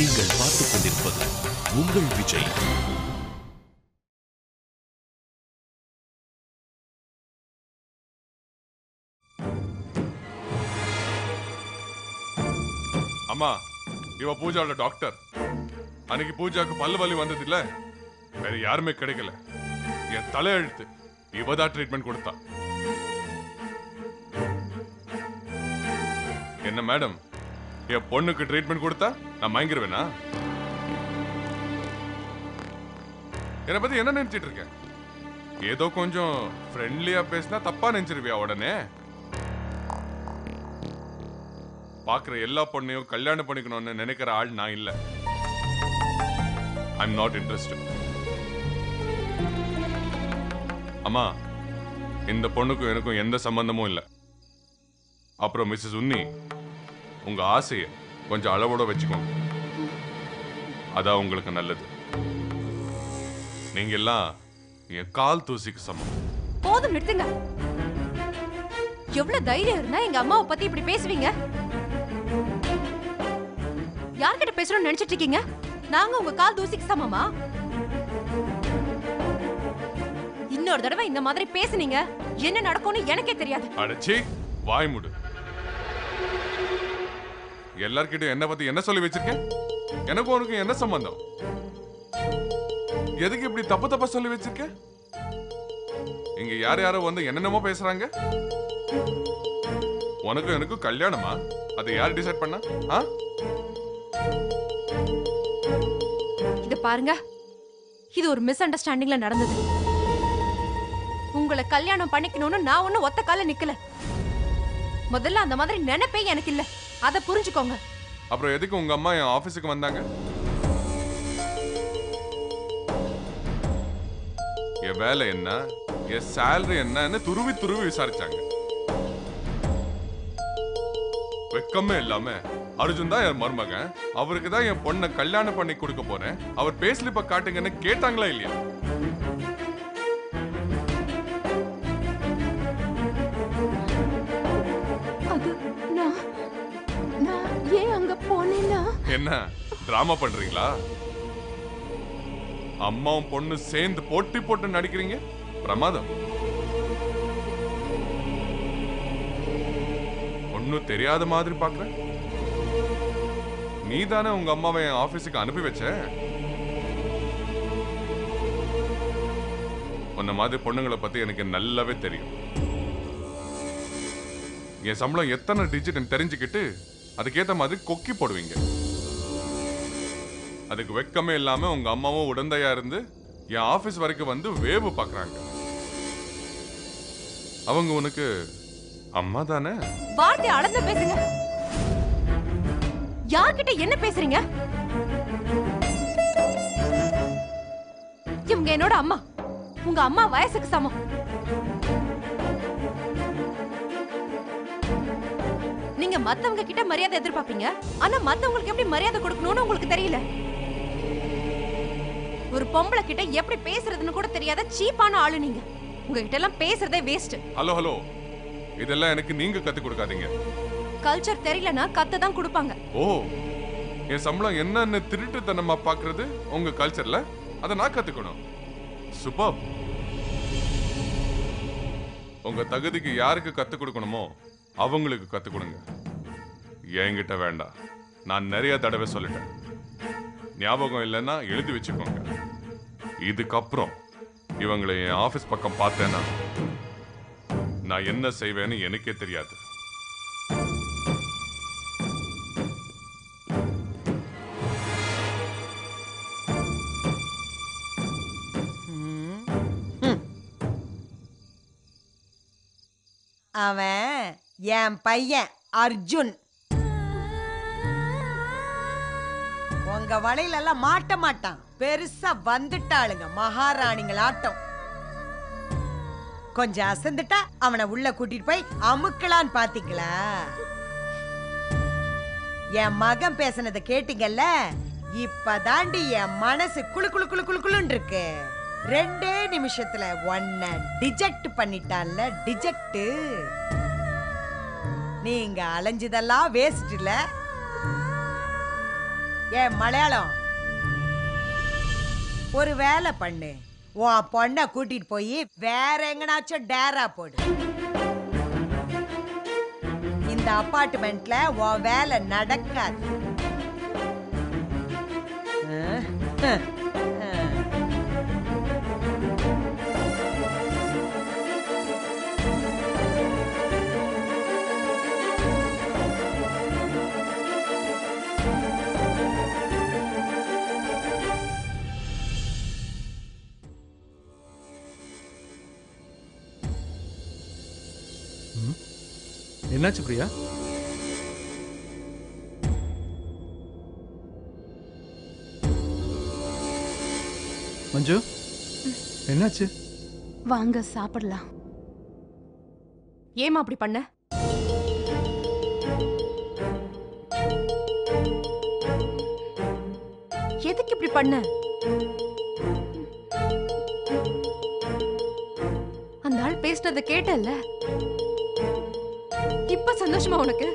நீங்கள் பார்த்துக் கொண்டிருப்பது உங்கள் விஜய். அம்மா இவ பூஜாவோட டாக்டர் அன்னைக்கு பூஜாக்கு பல்லு வலி வந்தது இல்ல வேற யாருமே கிடைக்கல. என் தலையெழுத்து இவ ட்ரீட்மெண்ட் கொடுத்தா. என்ன மேடம் என் பொண்ணுக்கு ட்ரீட்மெண்ட் கொடுத்தா நான் மயங்கிருவேனா? என்னை பத்தி என்ன நினைச்சிட்டு இருக்கேன் ஏதோ கொஞ்சம் ஃப்ரெண்ட்லியா பேசினா தப்பா நினைச்சிருவியா உடனே? பாக்குற எல்லா பொண்ணையும் கல்யாணம் பண்ணிக்கணும்னு நினைக்கிற ஆள் நான் இல்ல. ஐ எம் நாட் இன்ட்ரெஸ்டட் அம்மா இந்த பொண்ணுக்கும் எனக்கும் எந்த சம்பந்தமும் இல்ல. அப்புறம் மிஸ்ஸஸ் உன்னி உங்க ஆசையை கொஞ்சம் அளவோட வச்சுக்கோங்க. அதான் உங்களுக்கு நல்லது. நீங்க எல்லாம் என் கால் தூசிக்கு சமம். போதும் நிறுத்துங்க. எவ்வளவு தைரியம் இருந்தா எங்க அம்மாவை பத்தி இப்படி பேசுவீங்க? யார்கிட்ட பேசுறோம்னு நினைச்சிட்டு இருக்கீங்க? நாங்க உங்க கால் தூசிக்கு சமமா? இன்னொரு தடவை இந்த மாதிரி பேசுனீங்க. என்ன நடக்கும்னு எனக்கே தெரியாது. அடச்சி வாய் முடு. எல்லார்கிட்டயும் என்ன பத்தி என்ன சொல்லி வச்சிருக்கேன்? எனக்கும் உனக்கும் என்ன சம்பந்தம்? எதுக்கு இப்படி தப்பு தப்பா சொல்லி வச்சிருக்க? இங்க யார் யாரோ வந்து என்னென்னமோ பேசுறாங்க. உனக்கும் எனக்கும் கல்யாணமா? அதை யார் டிசைட் பண்ணா? ஆ? இது பாருங்க. இது ஒரு மிஸ் அண்டர்ஸ்டாண்டிங்ல நடந்தது. உங்களை கல்யாணம் பண்ணிக்கணும்னு நான் ஒன்னும் ஒத்த கால நிக்கல. முதல்ல அந்த மாதிரி நினைப்பே எனக்கு இல்லை. அத புரிஞ்சுக்கோங்க. அப்புறம் எதுக்கு உங்க அம்மா என் ஆபீஸுக்கு வந்தாங்க? என் வேலை என்ன? என் சேலரி என்னன்னு துருவி துருவி விசாரிச்சாங்க. வெக்கமே இல்லாம அர்ஜுன் தான் என் மருமகன். அவருக்கு தான் என் பொண்ணை கல்யாணம் பண்ணி கொடுக்க போறேன். அவர் பேஸ்லிப்ப காட்டுங்கன்னு கேட்டாங்களா இல்லையா? என்ன? டிராமா பண்றீங்களா? அம்மாவும் பொண்ணு சேர்ந்து போட்டி போட்டு நடிக்கிறீங்க? பிரமாதம். ஒன்னும் தெரியாத மாதிரி பாக்குற? நீ தானே உங்க அம்மாவை என் ஆபீஸுக்கு அனுப்பி வச்ச? உன்ன மாதிரி பொண்ணுங்களை பத்தி எனக்கு நல்லாவே தெரியும். என் சம்பளம் எத்தனை டிஜிட் தெரிஞ்சுக்கிட்டு அதுக்கேத்த மாதிரி கொக்கி போடுவீங்க. அதுக்கு வெக்கமே இல்லாம உங்க அம்மாவும் உடந்தையா இருந்து என் ஆபீஸ் வரைக்கும் வந்து வேவு பாக்குறாங்க. அவங்க உனக்கு அம்மா தானே? வார்த்தை அளந்து பேசுங்க. யார்கிட்ட என்ன பேசுறீங்க? இவங்க என்னோட அம்மா. உங்க அம்மா வயசுக்கு சமம். நீங்க மத்தவங்க கிட்ட மரியாதை எதிர்பார்ப்பீங்க. ஆனா மத்தவங்களுக்கு எப்படி மரியாதை கொடுக்கணும்னு உங்களுக்கு தெரியல. ஒரு பொம்பளை கிட்ட எப்படி பேசுறதுன்னு கூட தெரியாத சீப்பான ஆளு நீங்க. உங்ககிட்ட எல்லாம் பேசுறதே வேஸ்ட் ஹலோ ஹலோ இதெல்லாம் எனக்கு நீங்க கத்து கொடுக்காதீங்க. கல்ச்சர் தெரியலனா கத்து தான் கொடுப்பாங்க. ஓ என் சம்பளம் என்னன்னு திருட்டுத்தனமா பாக்குறது உங்க கல்ச்சர்ல அதை நான் கத்துக்கணும். சூப்பர் உங்க தகுதிக்கு யாருக்கு கத்து கொடுக்கணுமோ அவங்களுக்கு கத்து கொடுங்க. என்கிட்ட வேண்டாம். நான் நிறைய தடவை சொல்லிட்டேன். ஞாபகம் இல்லைன்னா எழுதி வச்சுக்கோங்க. இதுக்கப்புறம் இவங்களை என் ஆஃபீஸ் பக்கம் பார்த்தேன்னா நான் என்ன செய்வேன்னு எனக்கே தெரியாது. அவன் என் பையன் அர்ஜுன். உங்க வலையிலெல்லாம் மாட்ட மாட்டான். பெருசா வந்துட்டாளுங்க மகாராணிங்களாட்டம். ஆட்டம் கொஞ்சம் அசந்துட்டா அவனை உள்ள கூட்டிட்டு போய் அமுக்கலான்னு பாத்தீங்களா? என் மகன் பேசுனதை கேட்டீங்கல்ல? இப்பதாண்டி என் மனசு குளு குளு குளு குளு குளுன்னு இருக்கு ரெண்டே நிமிஷத்துல ஒன்ன டிஜெக்ட் பண்ணிட்டான்ல டிஜெக்ட். நீங்க அலைஞ்சதெல்லாம் வேஸ்ட் இல்ல. ஏன் மலையாளம் ஒரு வேலை பண்ணு. உன் பொண்ணை கூட்டிட்டு போய் வேற எங்கனாச்சும் டேரா போடு. இந்த அப்பார்ட்மெண்ட்ல உன் வேலை நடக்காது. என்னாச்சு பிரியா? மஞ்சு என்னாச்சு? வாங்க சாப்பிடலாம். ஏமா அப்படி பண்ண? எதுக்கு இப்படி பண்ண? அந்த ஆள் பேசினதை கேட்டல்ல இப்ப சந்தோஷமா உனக்கு.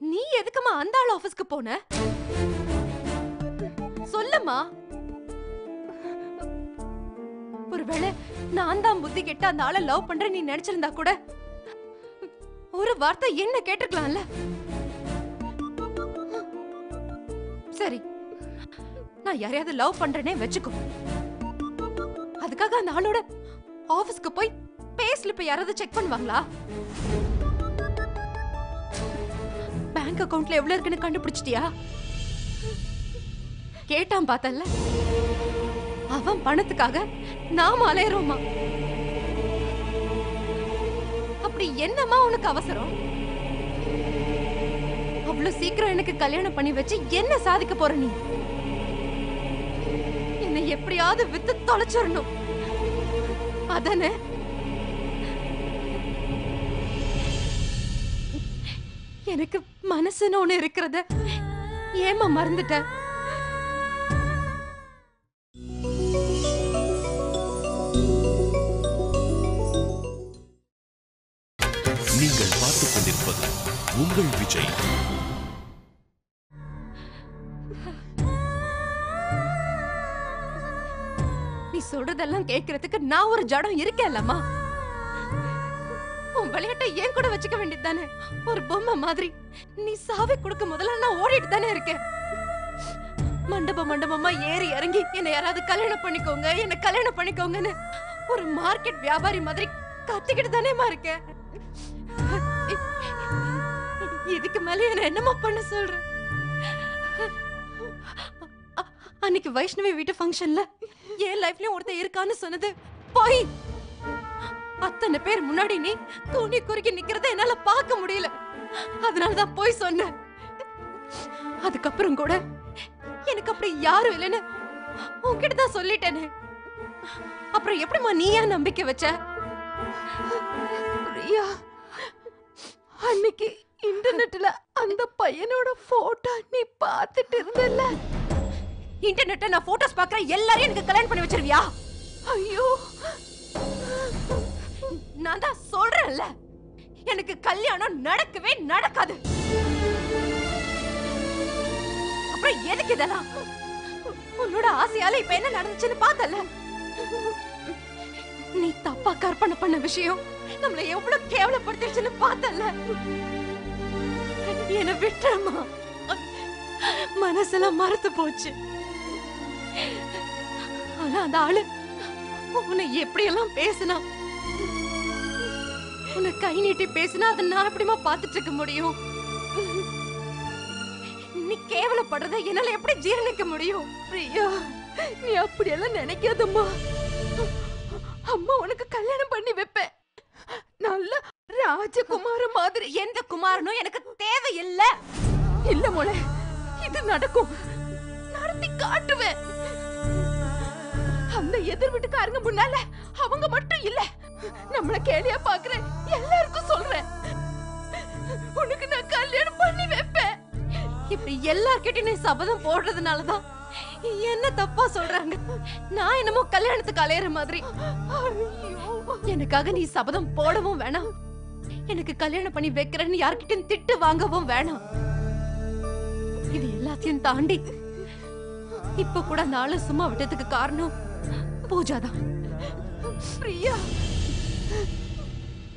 நீ எதுக்குமா அந்த ஆள் ஆபீஸ்க்கு போன? சொல்லம்மா. ஒருவேளை நான் தான் புத்தி கெட்ட அந்த ஆளை லவ் பண்றேன் நீ நினைச்சிருந்தா கூட ஒரு வார்த்தை என்ன கேட்டிருக்கலாம்ல? சரி நான் யாரையாவது லவ் பண்றேனே வச்சுக்கோ. அதுக்காக அந்த ஆளோட ஆபீஸ்க்கு போய் பே ஸ்லிப்பை யாராவது செக் பண்ணுவாங்களா? பேங்க் அக்கவுண்ட்ல எவ்வளவு இருக்குன்னு கண்டுபிடிச்சிட்டியா? கேட்டான் பார்த்தல்ல? அவன் பணத்துக்காக நாம அலையறோமா? அப்படி என்னம்மா உனக்கு அவசரம்? அவ்வளவு சீக்கிரம் எனக்கு கல்யாணம் பண்ணி வச்சு என்ன சாதிக்க போற நீ? என்னை எப்படியாவது வித்து தொலைச்சிடணும் அதானே? எனக்கு மனசுன்னு ஒண்ணு இருக்கிறத ஏமா மறந்துட்ட? நீங்கள் பார்த்துக் கொண்டிருப்பது உங்கள் விஜய். நீ சொல்றதெல்லாம் கேக்குறதுக்கு நான் ஒரு ஜடம் இருக்கேன்லம்மா. உன் விளையாட்டை ஏன் கூட வச்சுக்க வேண்டியதுதானே? ஒரு பொம்மை மாதிரி. நீ சாவி கொடுக்க முதல்ல நான் ஓடிட்டு தானே இருக்கேன். மண்டபம் மண்டபமா ஏறி இறங்கி என்னை யாராவது கல்யாணம் பண்ணிக்கோங்க என்ன கல்யாணம் பண்ணிக்கோங்கன்னு ஒரு மார்க்கெட் வியாபாரி மாதிரி கத்திக்கிட்டு தானேமா இருக்கேன். இதுக்கு மேல என்ன என்னமா பண்ண சொல்ற? அன்னைக்கு வைஷ்ணவி வீட்டு ஃபங்க்ஷன்ல என் லைஃப்லயும் ஒருத்தன் இருக்கான்னு சொன்னது போய். அத்தனை பேர் முன்னாடி நீ துணி குறுக்கி நிக்கிறத என்னால பார்க்க முடியல. அதனாலதான் போய் சொன்னேன். அதுக்கப்புறம் கூட எனக்கு அப்படி யாரும் இல்லைன்னு உன்கிட்ட தான் சொல்லிட்டேனே. அப்புறம் எப்படிம்மா நீ ஏன் நம்பிக்கை வச்ச? பிரியா அன்னைக்கு இன்டர்நெட்ல அந்த பையனோட போட்டோ நீ பார்த்துட்டு இருந்தல்ல. இன்டர்நெட்ல நான் போட்டோஸ் பார்க்கறேன் எல்லாரையும் எனக்கு கல்யாணம் பண்ணி வச்சிருவியா? ஐயோ. நான் தான் சொல்றேன்ல. எனக்கு கல்யாணம் நடக்கவே நடக்காது. அப்புறம் எதுக்கு இதெல்லாம்? உன்னோட ஆசையால இப்ப என்ன நடந்துச்சுன்னு பார்த்தல நீ தப்பா கற்பனை பண்ண விஷயம் நம்மள எவ்வளவு கேவலப்படுத்திடுச்சுன்னு பார்த்தல என்ன விட்டுறமா மனசெல்லாம் மறத்து போச்சு. ஆனா அந்த ஆளு உன்னை எப்படியெல்லாம் பேசினா உன்னை கை நீட்டி பேசினா அதை நான் எப்படிமா பார்த்துட்டு இருக்க முடியும்? நீ கேவலப்படுறத என்னால எப்படி ஜீரணிக்க முடியும்? பிரியா நீ அப்படியெல்லாம் நினைக்காதம்மா. அம்மா உனக்கு கல்யாணம் பண்ணி வைப்பேன். நல்ல ராஜகுமார மாதிரி. எந்த குமாரனும் எனக்கு தேவையில்ல. இல்ல மோளே இது நடக்கும். நடத்தி காட்டுவேன். அந்த எதிர் வீட்டுக்காரங்க முன்னால அவங்க மட்டும் இல்ல. நம்மள கேலியா பாக்குறேன் எல்லாருக்கும் சொல்றேன். உனக்கு நான் கல்யாணம் பண்ணி வைப்பேன். இப்படி எல்லார்கிட்டயும் நீ சபதம் போடுறதுனாலதான் என்ன தப்பா சொல்றாங்க? நான் என்னமோ கல்யாணத்துக்கு அலையற மாதிரி. எனக்காக நீ சபதம் போடவும் வேணாம். எனக்கு கல்யாணம் பண்ணி வைக்கிறேன்னு யார்கிட்டயும் திட்டு வாங்கவும் வேணாம். இது எல்லாத்தையும் தாண்டி இப்ப கூட அந்த சும்மா விட்டதுக்கு காரணம் பூஜாதான். பிரியா.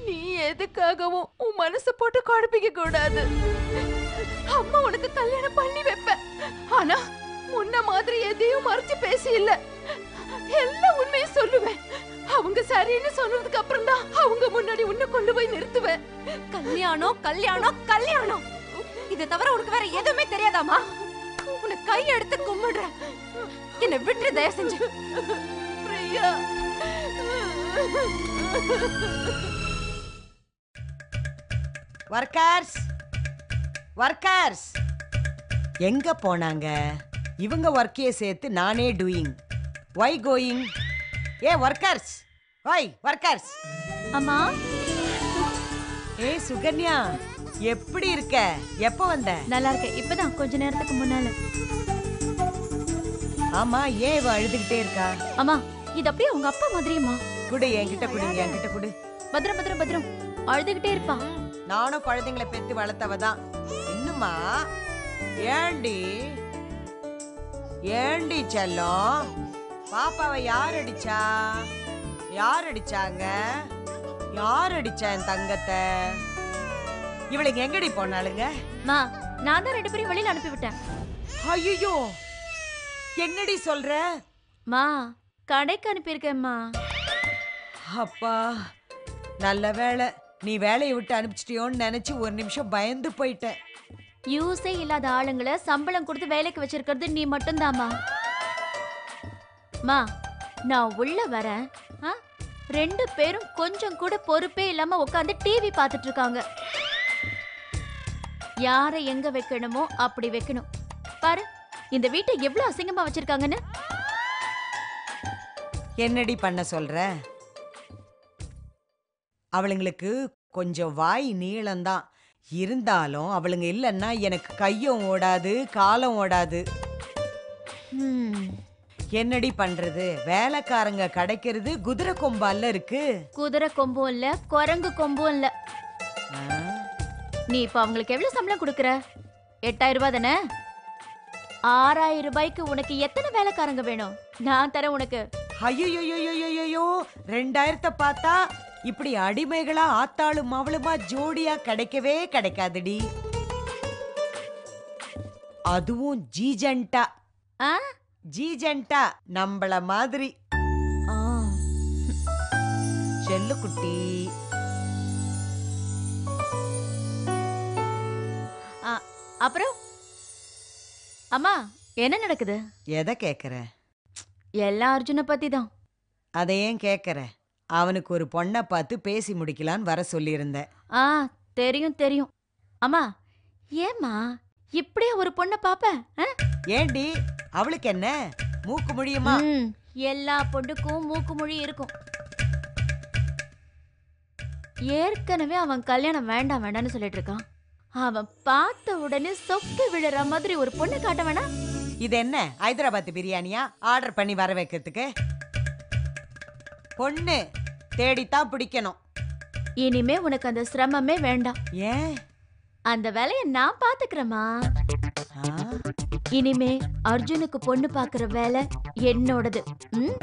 நீ எதுக்காகவும் உன் மனச போட்டு குழப்பிக்க கூடாது. அம்மா உனக்கு கல்யாணம் பண்ணி வைப்ப. ஆனா முன்ன மாதிரி எதையும் மறைச்சு பேசி இல்ல எல்லாம் உண்மையை சொல்லுவேன். அவங்க சரின்னு சொன்னதுக்கு அப்புறம் தான் அவங்க முன்னாடி உன்னை கொண்டு போய் நிறுத்துவேன். கல்யாணம் கல்யாணம் கல்யாணம். இதை தவிர உனக்கு வேற எதுவுமே தெரியாதாமா உன்னை கை எடுத்து கும்பிடுறேன். என்னை விட்டு தயவு செஞ்சு. பிரியா. ஒர்க்கர்ஸ் ஒர்க்கர்ஸ் எங்க போனாங்க? இவங்க ஒர்க்கையே சேர்த்து நானே டூயிங் ஒய் கோயிங் ஏ ஒர்க்கர்ஸ் ஒய் ஒர்க்கர்ஸ் அம்மா? ஏ சுகன்யா எப்படி இருக்க? எப்ப வந்த? நல்லா இருக்கேன். இப்பதான் கொஞ்ச நேரத்துக்கு முன்னால. ஆமா ஏன் இவ அழுதுகிட்டே இருக்கா? அம்மா இது அப்படியே உங்க அப்பா மாதிரியுமா? குடு என்கிட்ட குடு என்கிட்ட குடு. பத்திரம் பத்திரம் பத்திரம். அழுதுகிட்டே இருப்பா நானும் குழந்தைங்களை பெத்து வளர்த்தவ தான். இன்னுமா? ஏண்டி? ஏண்டி செல்லம்? பாப்பாவை யார் அடிச்சா? யார் அடிச்சாங்க? யார் அடிச்சா என் தங்கத்தை? இவளுக்கு எங்கடி போனாளுங்க? மா நான் தான் ரெண்டு பேரும் வெளியில அனுப்பி விட்டேன் ஐயோ என்னடி சொல்ற? மா கடைக்கு அனுப்பியிருக்கேம்மா அப்பா நல்ல வேளை. நீ வேலையை விட்டு அனுப்பிச்சிட்டியோன்னு நினைச்சு ஒரு நிமிஷம் பயந்து போயிட்டேன். யூஸே இல்லாத ஆளுங்களை சம்பளம் கொடுத்து வேலைக்கு வச்சிருக்கிறது நீ மட்டும்தாம்மா. மா நான் உள்ள வரேன். ஆ? ரெண்டு பேரும் கொஞ்சம் கூட பொறுப்பே இல்லாம உட்காந்து டிவி பார்த்துட்டு இருக்காங்க. யாரை எங்க வைக்கணுமோ அப்படி வைக்கணும். பாரு இந்த வீட்டை எவ்வளவு அசிங்கமா வச்சிருக்காங்கன்னு. என்னடி பண்ண சொல்ற? அவளுங்களுக்கு கொஞ்சம் வாய் நீளம்தான். இருந்தாலும் அவளுங்க இல்லைன்னா எனக்கு கையும் ஓடாது காலம் ஓடாது. என்னடி பண்றது? வேலைக்காரங்க கிடைக்கிறது குதிரை கொம்பால இருக்கு. குதிரை கொம்பும் இல்ல குரங்கு கொம்பும் இல்ல. நீ இப்ப அவங்களுக்கு எவ்வளவு சம்பளம் கொடுக்கற? எட்டாயிரம் ரூபாய் தானே? ஆறாயிரம் ரூபாய்க்கு உனக்கு எத்தனை வேலைக்காரங்க வேணும்? நான் தரேன் உனக்கு. ஐயையோயோயோயோயோ ரெண்டாயிரத்தை பார்த்தா இப்படி அடிமைகளா ஆத்தாளும் அவளுமா ஜோடியா கிடைக்கவே கிடைக்காதுடி. அதுவும் ஜீஜன்டா ஆ? ஜீஜன்டா நம்மள மாதிரி. ஆ, செல்லு குட்டி. ஆ, அப்புறம்? அம்மா என்ன நடக்குது? எதை கேக்குற? எல்லா அர்ஜுனை பத்தி தான் அதை ஏன் கேக்குற? அவனுக்கு ஒரு பொண்ணை பார்த்து பேசி முடிக்கலான்னு வர சொல்லியிருந்தேன். ஆ தெரியும் தெரியும். அம்மா ஏம்மா இப்படியே ஒரு பொண்ணை பாப்ப? ஆ? ஏண்டி அவளுக்கு என்ன? மூக்கு முடியுமா? ம், எல்லா பொண்ணுக்கும் மூக்கு மொழி இருக்கும். ஏற்கனவே அவன் கல்யாணம் வேண்டாம் வேண்டாம்னு சொல்லிட்டு இருக்கான். அவன் பார்த்த உடனே சொக்க விழுற மாதிரி ஒரு பொண்ணை காட்ட வேணாம். இது என்ன? ஹைதராபாத் பிரியாணியா? ஆர்டர் பண்ணி வர வைக்கிறதுக்கு? பொண்ணு தேடித்தான் பிடிக்கணும். இனிமே உனக்கு அந்த சிரமமே வேண்டாம். ஏன்? அந்த வேலையை நான் பாத்துக்கிறேம்மா. ஆ, இனிமே அர்ஜுனுக்கு பொண்ணு பாக்குற வேலை என்னோடது ம்?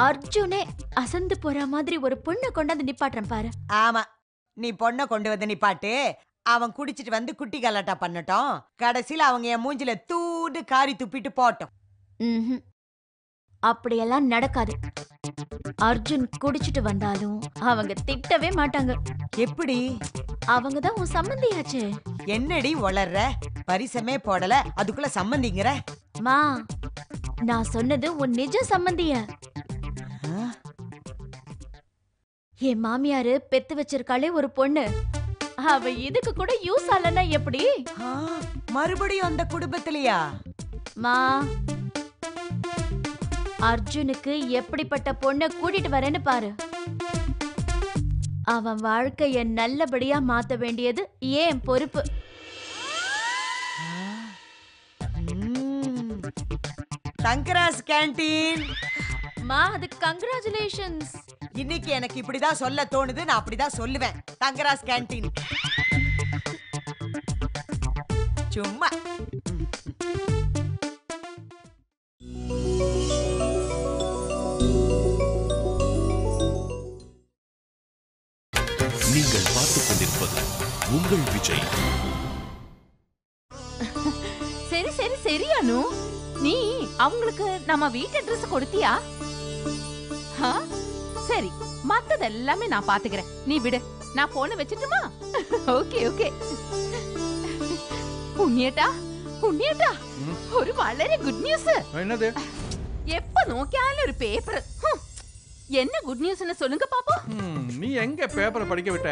அர்ஜுனே அசந்து போற மாதிரி ஒரு பொண்ணை கொண்டாந்து நிப்பாட்டுறேன் பாரு. ஆமா நீ பொண்ணை கொண்டு வந்து நிப்பாட்டு. அவன் குடிச்சிட்டு வந்து குட்டி கலாட்டா பண்ணட்டும். கடைசியில அவங்க என் மூஞ்சில தூண்டு காரி துப்பிட்டு போட்டோம். ம்ஹும். அப்படியெல்லாம் நடக்காது. அர்ஜுன் குடிச்சிட்டு வந்தாலும் அவங்க திட்டவே மாட்டாங்க. எப்படி? அவங்க தான் உன் சம்மந்தியாச்சே என்னடி வளர்ற பரிசமே போடல. அதுக்குள்ள சம்மந்திங்கிற மா நான் சொன்னது உன் நிஜ சம்மந்திய என் மாமியாரு பெத்து வச்சிருக்காளே ஒரு பொண்ணு. அவ இதுக்கு கூட யூஸ் ஆலன்னா எப்படி? மறுபடியும் அந்த குடும்பத்திலயா? மா அர்ஜுனுக்கு எப்படிப்பட்ட பொண்ணை கூட்டிட்டு வரேன்னு பாரு. அவன் வாழ்க்கைய நல்லபடியா மாத்த வேண்டியது ஏன் பொறுப்பு? ம். தங்கராஜ் கேண்டீன் மா அது கங்க்ராச்சுலேஷன்ஸ். இன்னைக்கு எனக்கு இப்படிதான் சொல்ல தோணுது நான் அப்படிதான் சொல்லுவேன். தங்கராஜ் கேண்டீன் சும்மா. நம்ம வீட்டு அட்ரஸ் கொடுத்தியா ஆ? சரி மத்தது எல்லாமே நான் பாத்துக்கிறேன் நீ விடு நான் போன வச்சுட்டுமா ஓகே ஓகே ഉണ്ണിയേട്ടാ ഉണ്ണിയേട്ടാ ഒരു വളരെ ഗുഡ് ന്യൂസ് என்னது எப்ப നോക്കിയാലും ഒരു പേപ്പർ என்ன குட் நியூஸ்னு சொல்லுங்க பாப்போம் ம், நீ எங்க பேப்பரை படிக்க விட்ட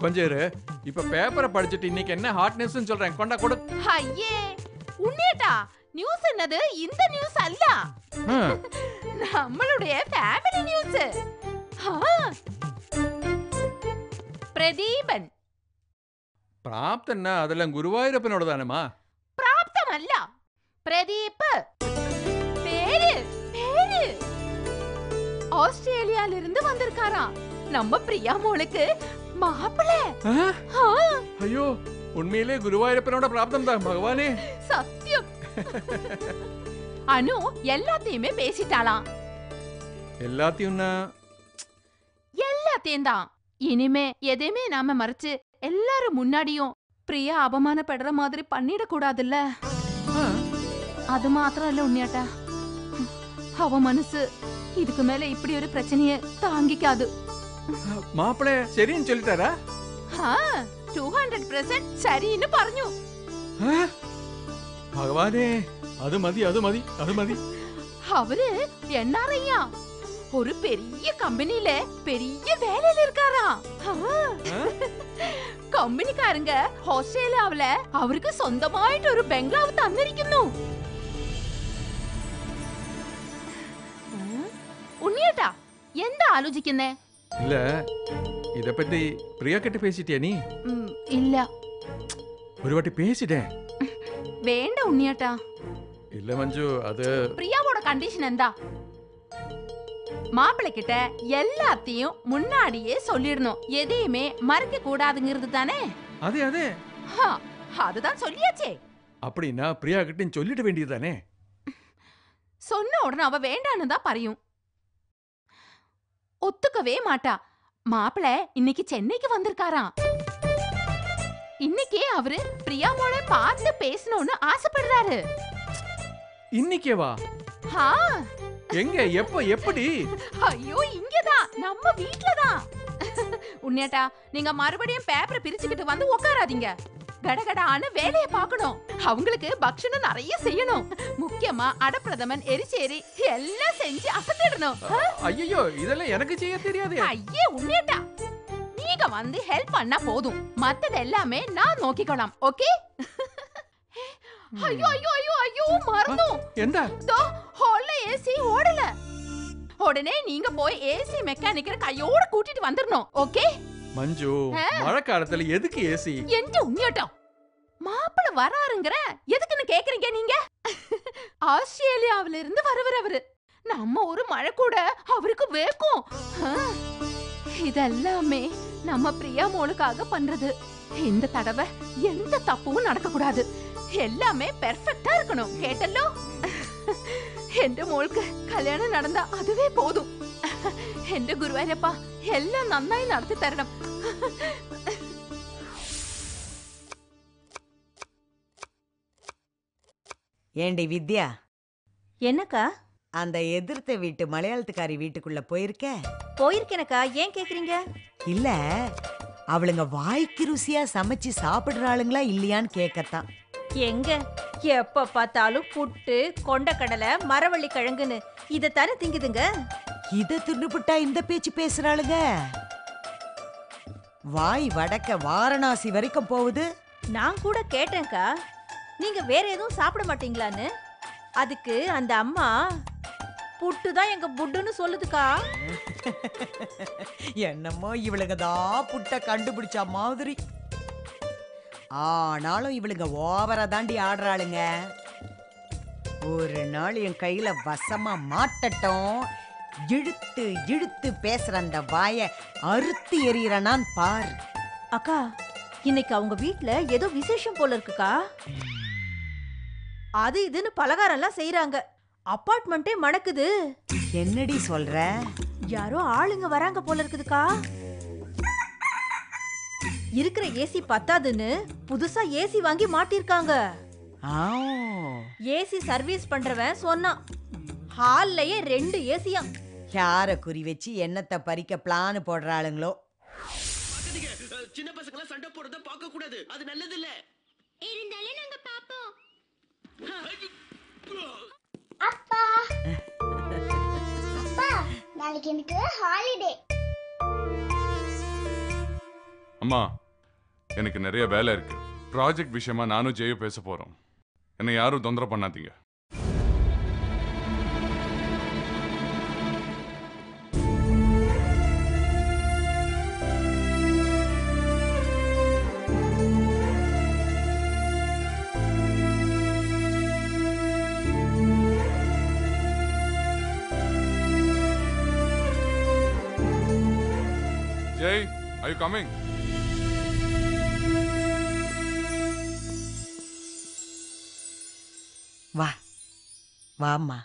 கொஞ்சம் இரு இப்ப பேப்பரை படிச்சுட்டு இன்னைக்கு என்ன ஹாட்னஸ் சொல்றேன் கொண்டா கொடு ஐயே உண்மையட்டா நியூஸ் என்னது? இந்த நியூஸ் அல்ல. நம்மளுடைய ஃபேமிலி நியூஸ் பிரதீபன். பிராப்தன்னா அதெல்லாம் குருவாயூரப்பனோட தானமா பிராப்தம் அல்ல. பிரதீப் பேரு பேரு. ஆஸ்திரேலியால இருந்து வந்திருக்காராம். நம்ம பிரியா மோளுக்கு மாப்பிள்ள. ஐயோ உண்மையிலே குருவாயூரப்பனோட பிராப்தம் தான் பகவானே. சத்தியம். அனு எல்லாத்தையுமே பேசிட்டாளாம். எல்லாத்தையும்னா? எல்லாத்தையும் தான் இனிமே எதையுமே நாம மறைச்சு எல்லாரும் முன்னாடியும் பிரியா அவமானப்படுற மாதிரி பண்ணிடக்கூடாதுல்ல? அது மாத்திரம் இல்ல உண்மையாட்டா அவ மனசு இதுக்கு மேல இப்படி ஒரு பிரச்சனைய தாங்கிக்காது. மாப்பிள சரின்னு சொல்லிட்டாரா? டூ ஹண்ட்ரட் பெர்சென்ட் சரின்னு പറഞ്ഞു ഭഗവാനേ അത് മതി അത് മതി അത് മതി அவரு என்ஆர்ஐயா ஒரு பெரிய கம்பெனில பெரிய வேலையில இருக்காரா കമ്പനിക്കാരങ്ക ഓസ്ട്രേലിയാവില് അവർക്ക് സ്വന്തമായിട്ട് ഒരു ബംഗ്ലാവ് തന്നിരിക്കുന്നു ഉം. ഉണ്ണിയേട്ടാ എന്താ ആലോചിക്കുന്നേ இல்ல இத பத்தி பிரியா கிட்ட பேசிட்டியா நீ ഉം, ഇല്ല ஒரு வாட்டி பேசிட்டேன் വേണ്ട ഉണ്ണിയേട്ടാ இல்ல மஞ்சு அது பிரியாவோட கண்டிஷன் எந்தா மாப்பிள்ளை கிட்ட எல்லாத்தையும் முன்னாடியே சொல்லிடணும் எதையுமே மறைக்க கூடாதுங்கிறது தானே அதே அதே ஹா, அதுதான் சொல்லியாச்சே அப்படின்னா பிரியா கிட்ட சொல்லிட வேண்டியதுதானே சொன்ன உடனே அவ வேண்டான்னு தான் பறையும் ஒத்துக்கவே மாட்டா மாப்பிள இன்னைக்கு சென்னைக்கு வந்திருக்காராம் இன்னைக்கே அவரு பிரியா மோளை பார்த்து பேசணும்னு ஆசைப்படுறாரு. இன்னைக்கே வா ஹா எங்க? எப்ப? எப்படி? ஐயோ இங்கதான். நம்ம வீட்லதான். உண்மையாட்டா நீங்க மறுபடியும் பேப்பரை பிரிச்சுக்கிட்டு வந்து உட்காராதீங்க கடகடான்னு வேலையை பார்க்கணும். அவங்களுக்கு பக்ஷணம் நிறைய செய்யணும். முக்கியமா அடப்பிரதமன் எரிச்சேரி எல்லாம் செஞ்சு அசத்திடணும். ஐயோ இதெல்லாம் எனக்கு செய்ய தெரியாது. ஐயே உண்மையாட்டா நீங்க வந்து ஹெல்ப் பண்ணா போதும். மத்தது எல்லாமே நான் நோக்கிக்கலாம் ஓகே ஐயோ ஐயோ ஐயோ ஐயோ மறந்தோம். எந்த தோ ஹால்ல ஏசி ஓடல. உடனே நீங்க போய் ஏசி மெக்கானிக்கரை கையோட கூட்டிட்டு வந்துடணும் ஓகே மஞ்சு மழை காலத்துல எதுக்கு ஏசி என்று உண்மையாட்டம் மாப்பிள வராருங்கிற எதுக்குன்னு கேக்குறீங்க நீங்க? ஆஸ்திரேலியாவில இருந்து வரவர் அவரு. நம்ம ஒரு மழை கூட அவருக்கு வேக்கும் இதெல்லாமே நம்ம பிரியா மோளுக்காக பண்றது. இந்த தடவை எந்த தப்பும் நடக்க கூடாது எல்லாமே பெர்ஃபெக்ட்டா இருக்கணும் கேட்டல்லோ? എന്റെ மோளுக்கு கல்யாணம் நடந்தா அதுவே போதும். എന്റെ ഗുരുവായൂരപ്പ എല്ലാം നന്നായി நடத்தி தரணும். ஏண்டி வித்யா? என்னக்கா? அந்த எதிர்த்த வீட்டு மலையாளத்துக்காரி வீட்டுக்குள்ள போயிருக்க? போயிருக்கேனக்கா. ஏன் கேக்குறீங்க? இல்ல அவளுங்க வாய்க்கு ருசியா சமைச்சு சாப்பிடுறாளுங்களா இல்லையான்னு கேட்கத்தான் எங்க? எப்ப பார்த்தாலும் புட்டு கொண்டக்கடலை மரவள்ளி கிழங்குன்னு. இதைத்தானே திங்குதுங்க? இத தின்னுபிட்டா இந்த பேச்சு பேசுறாளுங்க? வாய் வடக்க வாரணாசி வரைக்கும் போகுது. நான் கூட கேட்டேன்க்கா. நீங்க வேற எதுவும் சாப்பிட மாட்டீங்களான்னு? அதுக்கு அந்த அம்மா புட்டு தான் எங்க புட்டுன்னு சொல்லுதுக்கா. என்னமோ இவளுங்க தான் புட்ட கண்டுபிடிச்ச மாதிரி. ஆனாலும் இவளுங்க ஓவரா தாண்டி ஆடுறாளுங்க. ஒரு நாள் என் கையில வசமா மாட்டட்டும். இழுத்து இழுத்து பேசுற அந்த வாய அறுத்து எறியறானான் பார். அக்கா இன்னைக்கு அவங்க வீட்ல ஏதோ விசேஷம் போல இருக்குக்கா. அது இதுன்னு பலகாரம்லாம் செய்றாங்க. அப்பார்ட்மெண்ட்டே மணக்குது. என்னடி சொல்ற? யாரோ ஆளுங்க வராங்க போல இருக்குதுக்கா. இருக்கிற ஏசி பத்தாதுன்னு புதுசா ஏசி வாங்கி மாட்டிருக்காங்க. ஆ. ஏசி சர்வீஸ் பண்றவன் சொன்னான். ஹால்லயே ரெண்டு ஏசியாம் யார குறி வச்சு எண்ணத்தை பறிக்க பிளான் போடுறாளுங்களோ சின்ன பசங்க சண்டை போடுறத பார்க்க கூடாது அது நல்லது இல்ல இருந்தாலும் நாங்க பாப்போம் அப்பா. அப்பா நாளைக்கு எனக்கு ஹாலிடே அம்மா எனக்கு நிறைய வேலை இருக்கு. ப்ராஜெக்ட் விஷயமா நானும் ஜெயும் பேச போறோம். என்னை யாரும் தொந்தரவு பண்ணாதீங்க. Jay, are you coming? వా వా అమ్మా